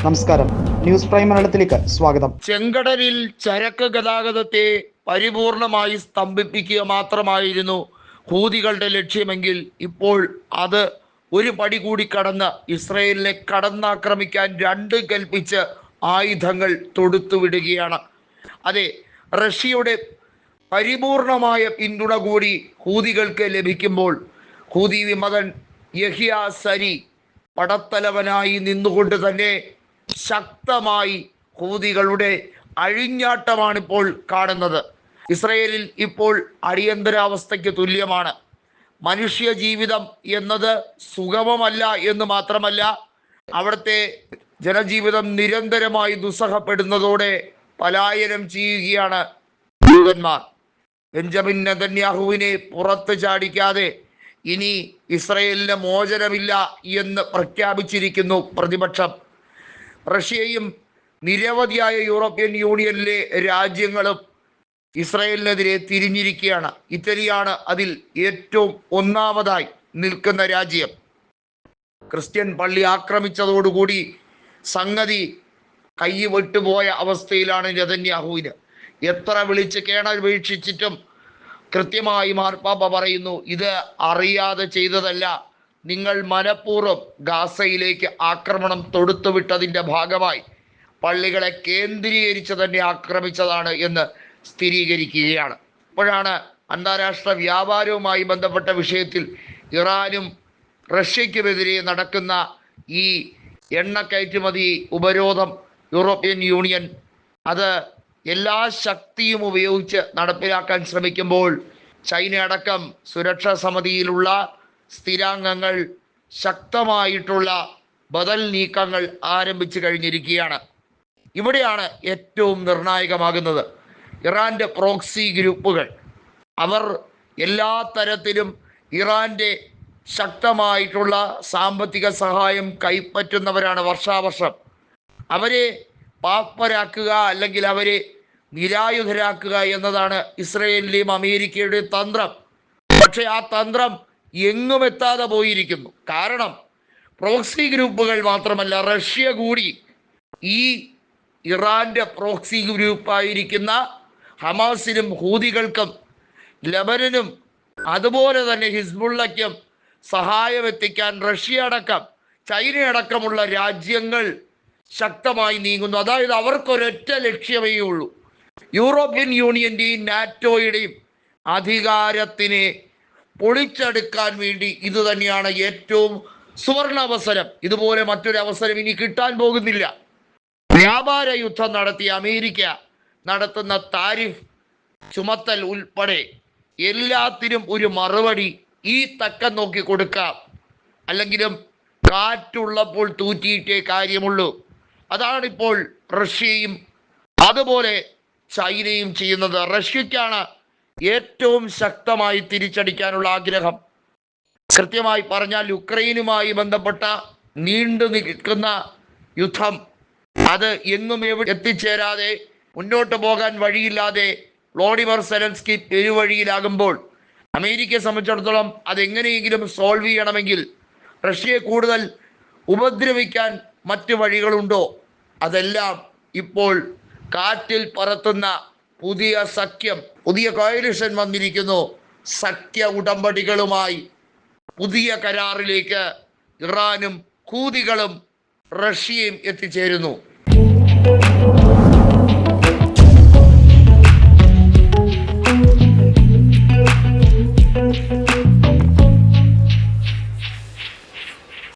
നമസ്കാരം. News prime മലയാളത്തിലേക്ക് സ്വാഗതം. ചെങ്കടലിൽ ചരക്ക് ഗതാഗതത്തെ പരിപൂർണമായി സ്തംഭിപ്പിക്കുക മാത്രമായിരുന്നു ഹൂതികളുടെ ലക്ഷ്യമെങ്കിൽ ഇപ്പോൾ അത് ഒരു പടി കൂടി കടന്ന് ഇസ്രയേലിനെ കടന്നാക്രമിക്കാൻ രണ്ട് കൽപ്പിച്ച് ആയുധങ്ങൾ തൊടുത്തുവിടുകയാണ്. അതെ റഷ്യയുടെ പരിപൂർണമായ പിന്തുണ കൂടി ഹൂതികൾക്ക് ലഭിക്കുമ്പോൾ ഹൂതി വിമതൻ യഹിയ സരി പടത്തലവനായി നിന്നുകൊണ്ട് തന്നെ ശക്തമായി ഹൂതികളുടെ അഴിഞ്ഞാട്ടമാണിപ്പോൾ കാണുന്നത്. ഇസ്രയേലിൽ ഇപ്പോൾ അടിയന്തരാവസ്ഥയ്ക്ക് തുല്യമാണ്. മനുഷ്യ ജീവിതം എന്നത് സുഗമമല്ല എന്ന് മാത്രമല്ല അവിടുത്തെ ജനജീവിതം നിരന്തരമായി ദുസ്സഹപ്പെടുന്നതോടെ പലായനം ചെയ്യുകയാണ് ജൂതന്മാർ ബെഞ്ചമിൻ നെതന്യാഹുവിനെ പുറത്ത് ചാടിക്കാതെ ഇനി ഇസ്രയേലിന് മോചനമില്ല എന്ന് പ്രഖ്യാപിച്ചിരിക്കുന്നു പ്രതിപക്ഷം. റഷ്യയും നിരവധിയായ യൂറോപ്യൻ യൂണിയനിലെ രാജ്യങ്ങളും ഇസ്രയേലിനെതിരെ തിരിഞ്ഞിരിക്കുകയാണ്. ഇറ്റലിയാണ് അതിൽ ഏറ്റവും ഒന്നാമതായി നിൽക്കുന്ന രാജ്യം. ക്രിസ്ത്യൻ പള്ളി ആക്രമിച്ചതോടുകൂടി സംഗതി കൈ വിട്ടുപോയ അവസ്ഥയിലാണ് രതന്യാഹുവിന് എത്ര വിളിച്ച് കേണൽ വീക്ഷിച്ചിട്ടും കൃത്യമായി മാർപ്പാപ്പ പറയുന്നു ഇത് അറിയാതെ ചെയ്തതല്ല. നിങ്ങൾ മനഃപൂർവം ഗാസയിലേക്ക് ആക്രമണം തൊടുത്തുവിട്ടതിന്റെ ഭാഗമായി പള്ളികളെ കേന്ദ്രീകരിച്ച് തന്നെ ആക്രമിച്ചതാണ് എന്ന് സ്ഥിരീകരിക്കുകയാണ്. അപ്പോഴാണ് അന്താരാഷ്ട്ര വ്യാപാരവുമായി ബന്ധപ്പെട്ട വിഷയത്തിൽ ഇറാനും റഷ്യയ്ക്കുമെതിരെ നടക്കുന്ന ഈ എണ്ണ കയറ്റുമതി ഉപരോധം യൂറോപ്യൻ യൂണിയൻ അത് എല്ലാ ശക്തിയും ഉപയോഗിച്ച് നടപ്പിലാക്കാൻ ശ്രമിക്കുമ്പോൾ ചൈന അടക്കം സുരക്ഷാ സമിതിയിലുള്ള സ്ഥിരാംഗങ്ങൾ ശക്തമായിട്ടുള്ള ബദൽ നീക്കങ്ങൾ ആരംഭിച്ചു കഴിഞ്ഞിരിക്കുകയാണ്. ഇവിടെയാണ് ഏറ്റവും നിർണായകമാകുന്നത്. ഇറാന്റെ പ്രോക്സി ഗ്രൂപ്പുകൾ. അവർ എല്ലാ തരത്തിലും ഇറാന്റെ ശക്തമായിട്ടുള്ള സാമ്പത്തിക സഹായം കൈപ്പറ്റുന്നവരാണ് വർഷാവർഷം. അവരെ പാപ്പരാക്കുക അല്ലെങ്കിൽ അവരെ നിരായുധരാക്കുക എന്നതാണ് ഇസ്രയേലിലെയും അമേരിക്കയുടെയും തന്ത്രം. പക്ഷേ ആ തന്ത്രം എങ്ങും എത്താതെ പോയിരിക്കുന്നു. കാരണം പ്രോക്സി ഗ്രൂപ്പുകൾ മാത്രമല്ല റഷ്യ കൂടി ഈ ഇറാന്റെ പ്രോക്സി ഗ്രൂപ്പായിരിക്കുന്ന ഹമാസിനും ഹൂതികൾക്കും ലബനനും അതുപോലെ തന്നെ ഹിസ്ബുള്ളയ്ക്കും സഹായം എത്തിക്കാൻ റഷ്യ അടക്കം ചൈന അടക്കമുള്ള രാജ്യങ്ങൾ ശക്തമായി നീങ്ങുന്നു. അതായത് അവർക്കൊരൊറ്റ ലക്ഷ്യമേ ഉള്ളൂ. യൂറോപ്യൻ യൂണിയന്റെയും നാറ്റോയുടെയും അധികാരത്തിനെ പൊളിച്ചെടുക്കാൻ വേണ്ടി ഇത് തന്നെയാണ് ഏറ്റവും സുവർണ അവസരം ഇതുപോലെ മറ്റൊരു അവസരം ഇനി കിട്ടാൻ പോകുന്നില്ല. വ്യാപാര യുദ്ധം നടത്തിയ അമേരിക്ക നടത്തുന്ന താരിഫ് ചുമത്തൽ ഉൾപ്പെടെ എല്ലാത്തിനും ഒരു മറുപടി ഈ തക്കം നോക്കി കൊടുക്കാം. അല്ലെങ്കിലും കാറ്റുള്ളപ്പോൾ തൂറ്റിയിട്ടേ കാര്യമുള്ളൂ. അതാണിപ്പോൾ റഷ്യയും അതുപോലെ ചൈനയും ചെയ്യുന്നത്. റഷ്യക്കാണ് ഏറ്റവും ശക്തമായി തിരിച്ചടിക്കാനുള്ള ആഗ്രഹം. കൃത്യമായി പറഞ്ഞാൽ യുക്രൈനുമായി ബന്ധപ്പെട്ട നീണ്ടു നിൽക്കുന്ന യുദ്ധം. അത് എങ്ങും എവിടെ എത്തിച്ചേരാതെ മുന്നോട്ട് പോകാൻ വഴിയില്ലാതെ വ്ളോഡിമർ സെലൻസ്കി പെരുവഴിയിലാകുമ്പോൾ അമേരിക്കയെ സംബന്ധിച്ചിടത്തോളം അതെങ്ങനെയെങ്കിലും സോൾവ് ചെയ്യണമെങ്കിൽ റഷ്യയെ കൂടുതൽ ഉപദ്രവിക്കാൻ മറ്റു വഴികളുണ്ടോ? അതെല്ലാം ഇപ്പോൾ കാറ്റിൽ പറത്തുന്ന പുതിയ സഖ്യം പുതിയ കോയലിഷൻ വന്നിരിക്കുന്നു. സഖ്യ ഉടമ്പടികളുമായി പുതിയ കരാറിലേക്ക് ഇറാനും കൂതികളും റഷ്യയും എത്തിച്ചേരുന്നു.